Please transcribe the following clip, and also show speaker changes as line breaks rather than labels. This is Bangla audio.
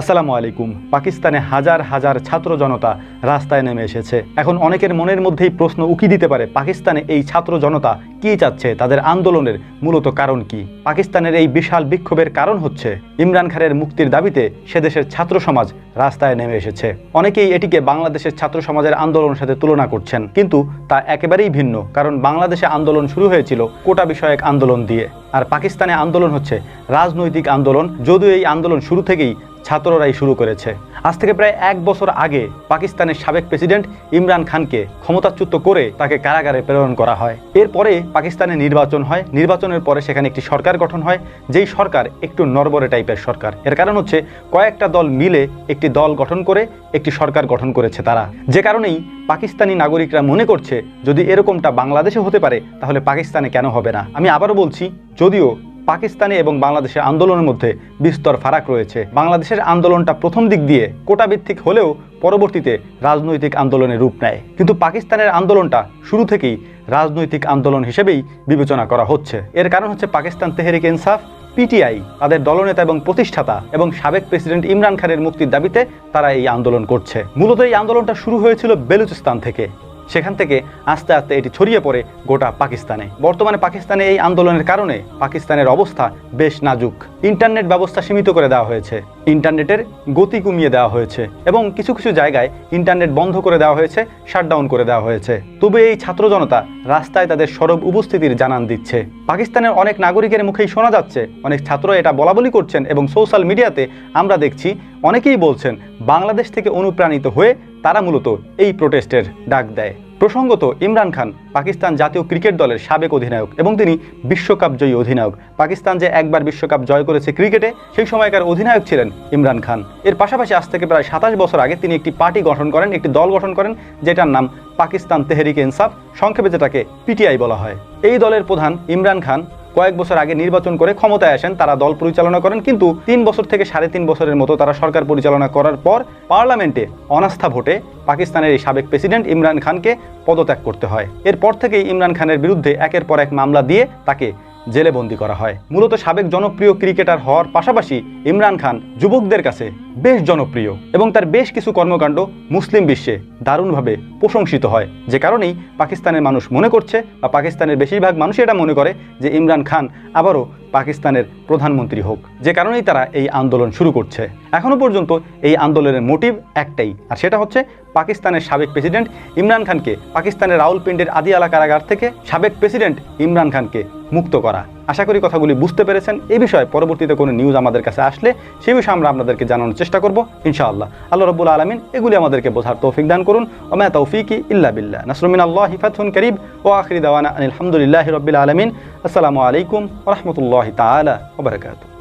আসসালামু আলাইকুম। পাকিস্তানে হাজার হাজার ছাত্র জনতা রাস্তায় নেমে এসেছে। এখন অনেকের মনের মধ্যেই প্রশ্ন উকি দিতে পারে, পাকিস্তানে এই ছাত্র জনতা কি চাচ্ছে? তাদের আন্দোলনের মূলত কারণ কি? পাকিস্তানের এই বিশাল বিক্ষোভের কারণ হচ্ছে, ইমরান খানের মুক্তির দাবিতে সে দেশের ছাত্র সমাজ রাস্তায় নেমে এসেছে। অনেকেই এটিকে বাংলাদেশের ছাত্র সমাজের আন্দোলনের সাথে তুলনা করছেন, কিন্তু তা একেবারেই ভিন্ন, কারণ বাংলাদেশে আন্দোলন শুরু হয়েছিল কোটা বিষয়ক আন্দোলন দিয়ে। আর পাকিস্তানে আন্দোলন হচ্ছে রাজনৈতিক আন্দোলন, যদিও এই আন্দোলন শুরু থেকেই ছাত্ররাই শুরু করেছে। আজ থেকে প্রায় এক বছর আগে পাকিস্তানের সাবেক প্রেসিডেন্ট ইমরান খানকে ক্ষমতাচ্যুত করে তাকে কারাগারে প্রেরণ করা হয়। এরপরে পাকিস্তানে নির্বাচন হয়। নির্বাচনের পরে সেখানে একটি সরকার গঠন হয়। যেই সরকার একটু নরবরে টাইপের সরকার। এর কারণ হচ্ছে কয়েকটা দল মিলে একটি দল গঠন করে একটি সরকার গঠন করেছে তারা। যে কারণেই পাকিস্তানি নাগরিকরা মনে করছে, যদি এরকমটা বাংলাদেশে হতে পারে, তাহলে পাকিস্তানে কেন হবে না? আমি আবারও বলছি, যদিও পাকিস্তানে এবং বাংলাদেশের আন্দোলনের মধ্যে বিস্তর ফারাক রয়েছে। বাংলাদেশের আন্দোলনটা প্রথম দিক দিয়ে কোটাভিত্তিক হলেও পরবর্তীতে রাজনৈতিক আন্দোলনের রূপ নেয়। কিন্তু পাকিস্তানের আন্দোলনটা শুরু থেকেই রাজনৈতিক আন্দোলন হিসেবেই বিবেচনা করা হচ্ছে। এর কারণ হচ্ছে পাকিস্তান তেহরিক ইনসাফ, পিটিআই, তাদের দলনেতা এবং প্রতিষ্ঠাতা এবং সাবেক প্রেসিডেন্ট ইমরান খানের মুক্তির দাবিতে তারা এই আন্দোলন করছে। মূলত এই আন্দোলনটা শুরু হয়েছিল বেলুচিস্তান থেকে। সেখান থেকে আস্তে আস্তে এটি ছড়িয়ে পড়ে গোটা পাকিস্তানে। বর্তমানে পাকিস্তানে এই আন্দোলনের কারণে পাকিস্তানের অবস্থা বেশ নাজুক। ইন্টারনেট ব্যবস্থা সীমিত করে দেওয়া হয়েছে। ইন্টারনেটের গতি কমিয়ে দেওয়া হয়েছে এবং কিছু কিছু জায়গায় ইন্টারনেট বন্ধ করে দেওয়া হয়েছে, শাটডাউন করে দেওয়া হয়েছে। তবে এই ছাত্র জনতা রাস্তায় তাদের সরব উপস্থিতির জানান দিচ্ছে। পাকিস্তানের অনেক নাগরিকের মুখেই শোনা যাচ্ছে, অনেক ছাত্র এটা বলা বলি করছেন এবং সোশ্যাল মিডিয়াতে আমরা দেখছি, অনেকেই বলছেন, বাংলাদেশ থেকে অনুপ্রাণিত হয়ে তারা মূলত এই প্রোটেস্টের ডাক দেয়। প্রসঙ্গত, ইমরান খান পাকিস্তান জাতীয় ক্রিকেট দলের সাবেক অধিনায়ক এবং তিনি বিশ্বকাপ জয়ী অধিনায়ক। পাকিস্তান যে একবার বিশ্বকাপ জয় করেছে ক্রিকেটে, সেই সময়কার অধিনায়ক ছিলেন ইমরান খান। এর পাশাপাশি আজ থেকে প্রায় সাতাশ বছর আগে তিনি একটি পার্টি গঠন করেন, একটি দল গঠন করেন, যেটার নাম পাকিস্তান তেহরিক ইনসাফ, সংক্ষেপে যেটাকে পিটিআই বলা হয়। এই দলের প্রধান ইমরান খান কয়েক বছর আগে নির্বাচন করে ক্ষমতায় আসেন, তারা দল পরিচালনা করেন, কিন্তু তিন বছর থেকে সাড়ে তিন বছরের মতো তারা সরকার পরিচালনা করার পর পার্লামেন্টে অনাস্থা ভোটে পাকিস্তানের এই সাবেক প্রেসিডেন্ট ইমরান খানকে পদত্যাগ করতে হয়। এরপর থেকেই ইমরান খানের বিরুদ্ধে একের পর এক মামলা দিয়ে তাকে জেলে বন্দি করা হয়। মূলত সাবেক জনপ্রিয় ক্রিকেটার হওয়ার পাশাপাশি ইমরান খান যুবকদের কাছে বেশ জনপ্রিয় এবং তার বেশ কিছু কর্মকাণ্ড মুসলিম বিশ্বে দারুণভাবে প্রশংসিত হয়। যে কারণেই পাকিস্তানের মানুষ মনে করছে বা পাকিস্তানের বেশিরভাগ মানুষই এটা মনে করে যে ইমরান খান আবারও পাকিস্তানের প্রধানমন্ত্রী হোক। যে কারণেই তারা এই আন্দোলন শুরু করছে। এখনও পর্যন্ত এই আন্দোলনের মোটিভ একটাই, আর সেটা হচ্ছে পাকিস্তানের সাবেক প্রেসিডেন্ট ইমরান খানকে, পাকিস্তানের রাউলপিন্ডির আদিয়ালা কারাগার থেকে সাবেক প্রেসিডেন্ট ইমরান খানকে মুক্ত করা। আশা করি কথাগুলি বুঝতে পেরেছেন। এই বিষয়ে পরবর্তীতে কোনো নিউজ আমাদের কাছে আসলে সেই বিষয়ে আমরা আপনাদেরকে জানানোর চেষ্টা করব, ইনশাআল্লাহ। আল্লাহ রব্বুল আলমিন এগুলি আমাদেরকে বোঝার তৌফিক দান করুন। ওমা তৌফিকি ইল্লা বিল্লাহ। নাসরুমিন আল্লাহ হিফাতুন করিব ও আখরি দাওয়ানা আলহামদুলিল্লাহ রবিল আলমিন। আসসালামু আলাইকুম রহমতুল্লাহ তালা ওবরাকাতু